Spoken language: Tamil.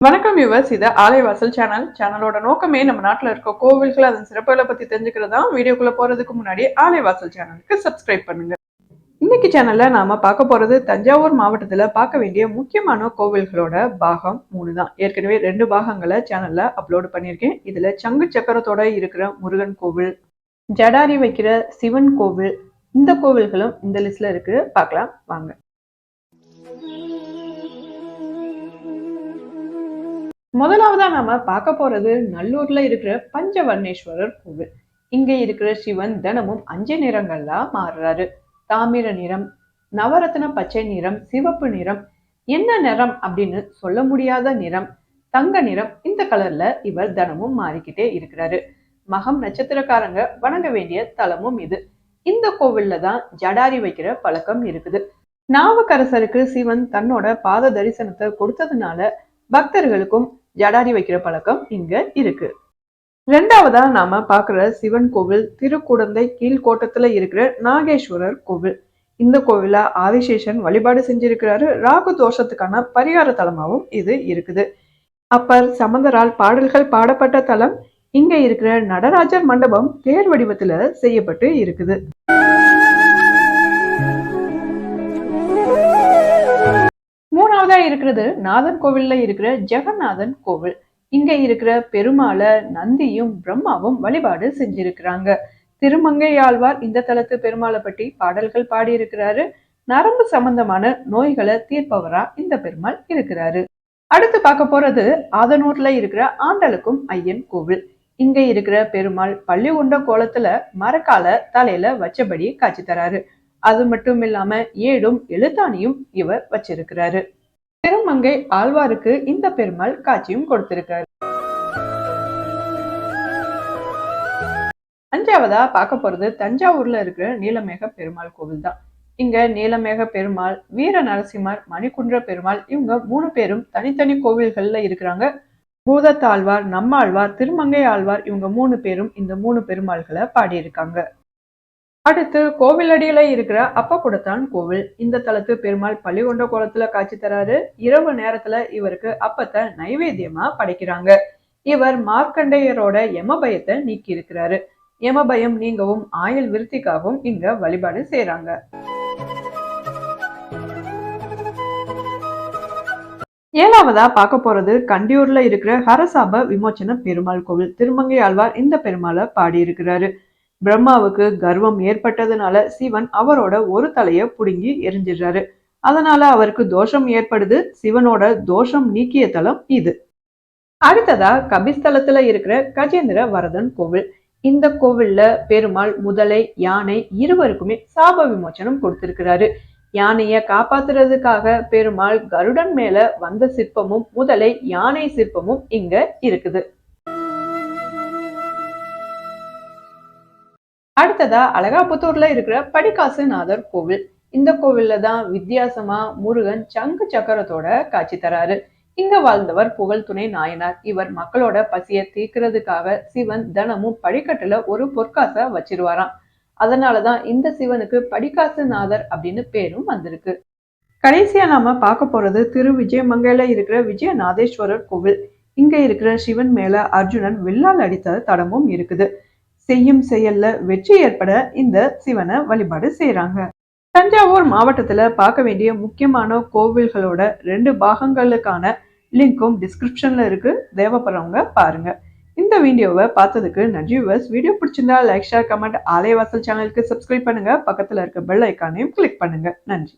வணக்கம் யூவர்ஸ் இது ஆலைவாசல் சேனல் சேனலோட நோக்கமே நம்ம நாட்டில் இருக்க கோவில்கள் அதன் சிறப்புகளை பற்றி தெரிஞ்சுக்கிறது தான் வீடியோக்குள்ள போறதுக்கு முன்னாடி ஆலைவாசல் சேனலுக்கு சப்ஸ்கிரைப் பண்ணுங்க. இன்னைக்கு சேனலில் நாம பார்க்க போறது தஞ்சாவூர் மாவட்டத்தில் பார்க்க வேண்டிய முக்கியமான கோவில்களோட பாகம் மூணு தான் ஏற்கனவே ரெண்டு பாகங்களை சேனலில் அப்லோடு பண்ணியிருக்கேன். இதில் சங்கு சக்கரத்தோட இருக்கிற முருகன் கோவில் ஜடாரி வைக்கிற சிவன் கோவில் இந்த கோவில்களும் இந்த லிஸ்ட்டில் இருக்கு. பார்க்கலாம் வாங்க. முதலாவதா நாம பார்க்க போறது நல்லூர்ல இருக்கிற பஞ்சவர்ணேஸ்வரர் கோவில். இங்க இருக்கிற சிவன் தினமும் அஞ்சு நிறங்கள்ல மாறுறாரு. தாமிர நிறம் நவரத்ன பச்சை நிறம் சிவப்பு நிறம் என்ன நிறம் அப்படின்னு சொல்ல முடியாத நிறம் தங்க நிறம் இந்த கலர்ல இவர் தினமும் மாறிக்கிட்டே இருக்கிறாரு. மகம் நட்சத்திரக்காரங்க வணங்க வேண்டிய தலமும் இது. இந்த கோவில்ல தான் ஜடாரி வைக்கிற பழக்கம் இருக்குது. நாவுக்கரசருக்கு சிவன் தன்னோட பாத தரிசனத்தை கொடுத்ததுனால பக்தர்களுக்கும் ஜடாரி வைக்கிற பழக்கம் இங்க இருக்கு. ரெண்டாவதா நாம பாக்குற சிவன் கோவில் திருக்குடந்தை கீழ்கோட்டத்துல இருக்கிற நாகேஸ்வரர் கோவில். இந்த கோவில ஆதிசேஷன் வழிபாடு செஞ்சிருக்கிறாரு. ராகு தோஷத்துக்கான பரிகார தலமாவும் இது இருக்குது. அப்பர் சமந்தரால் பாடல்கள் பாடப்பட்ட தலம் இங்க இருக்கிற நடராஜர் மண்டபம் தேர் வடிவத்துல செய்யப்பட்டு இருக்குது. இருக்கிறது. நாதன் கோவில்ல இருக்கிற ஜெகநாதன் கோவில். இங்க இருக்கிற பெருமாளை நந்தியும் பிரம்மாவும் வழிபாடு செஞ்சிருக்கிறாங்க. திருமங்கை ஆழ்வார் இந்த தலத்து பெருமாளை பற்றி பாடல்கள் பாடியிருக்கிறாரு. நரம்பு சம்பந்தமான நோய்களை தீர்ப்பவரா இந்த பெருமாள் இருக்கிறாரு. அடுத்து பார்க்க போறது ஆதனூர்ல இருக்கிற ஆண்டலுக்கும் ஐயன் கோவில். இங்க இருக்கிற பெருமாள் பள்ளி உண்ட கோலத்துல மரக்கால தலையில வச்சபடி காட்சி தராரு. அது மட்டும் இல்லாம ஏடும் எழுத்தாணியும் இவர் வச்சிருக்கிறாரு. திருமங்கை ஆழ்வாருக்கு இந்த பெருமாள் காட்சியும் கொடுத்திருக்காரு. அஞ்சாவதா பார்க்க போறது தஞ்சாவூர்ல இருக்கிற நீலமேக பெருமாள் கோவில் தான். இங்க நீலமேக பெருமாள் வீர நரசிம்மர் மணிக்குன்ற பெருமாள் இவங்க மூணு பேரும் தனித்தனி கோவில்கள்ல இருக்கிறாங்க. பூதத்தாழ்வார் நம்மாழ்வார் திருமங்கை ஆழ்வார் இவங்க மூணு பேரும் இந்த மூணு பெருமாள்களை பாடியிருக்காங்க. அடுத்து கோவிலடியில இருக்கிற அப்பகுடத்தான் கோவில். இந்த தலத்து பெருமாள் பள்ளிகொண்ட கோலத்துல காட்சி தராரு. இரவு நேரத்துல இவருக்கு அப்பத்தை நைவேத்தியமா படைக்கிறாங்க. இவர் மார்க்கண்டேயரோட யமபயத்தை நீக்கி இருக்கிறாரு. யமபயம் நீங்கவும் ஆயுள் விருத்திக்காகவும் இங்க வழிபாடு செய்யறாங்க ஏழாவதா பார்க்க போறது கண்டியூர்ல இருக்கிற ஹரசாப விமோச்சன பெருமாள் கோவில். திருமங்கை ஆழ்வார் இந்த பெருமாளை பாடியிருக்கிறாரு. பிரம்மாவுக்கு கர்வம் ஏற்பட்டதுனால சிவன் அவரோட ஒரு தலைய புடுங்கி எரிஞ்சிடுறாரு. அதனால அவருக்கு தோஷம் ஏற்படுது. சிவனோட தோஷம் நீக்கிய தலம் இது. அடுத்ததா கபிஸ்தலத்துல இருக்கிற கஜேந்திர வரதன் கோவில். இந்த கோவில்ல பெருமாள் முதலை யானை இருவருக்குமே சாப விமோச்சனம் கொடுத்திருக்கிறாரு. யானைய காப்பாத்துறதுக்காக பெருமாள் கருடன் மேல வந்த சிற்பமும் முதலை யானை சிற்பமும் இங்க இருக்குது. அடுத்ததா அழகாபுத்தூர்ல இருக்கிற படிக்காசுநாதர் கோவில். இந்த கோவில்ல தான் வித்தியாசமா முருகன் சங்கு சக்கரத்தோட காட்சி தராரு. இங்க வாழ்ந்தவர் புகழ் துணை நாயனார். இவர் மக்களோட பசிய தீர்க்கிறதுக்காக சிவன் தினமும் படிக்கட்டுல ஒரு பொற்காச வச்சிருவாராம். அதனாலதான் இந்த சிவனுக்கு படிக்காசுநாதர் அப்படின்னு பேரும் வந்திருக்கு. கடைசியா நாம பார்க்க போறது திரு விஜயமங்கையில இருக்கிற விஜயநாதேஸ்வரர் கோவில். இங்க இருக்கிற சிவன் மேல அர்ஜுனன் வில்லால் அடித்த தடமும் இருக்குது. செய்யும் செயல்ல வெற்றி ஏற்பட இந்த சிவனை வழிபாடு செய்யறாங்க தஞ்சாவூர் மாவட்டத்துல பார்க்க வேண்டிய முக்கியமான கோவில்களோட ரெண்டு பாகங்களுக்கான லிங்க்கும் டிஸ்கிரிப்ஷன்ல இருக்கு. தேவைப்படுறவங்க பாருங்க. இந்த வீடியோவை பார்த்ததுக்கு நன்றி வியூவர்ஸ் வீடியோ பிடிச்சிருந்தா லைக் ஷேர் கமெண்ட் ஆலயவாசல் சேனலுக்கு சப்ஸ்கிரைப் பண்ணுங்க. பக்கத்துல இருக்க பெல் ஐக்கானையும் கிளிக் பண்ணுங்க. நன்றி.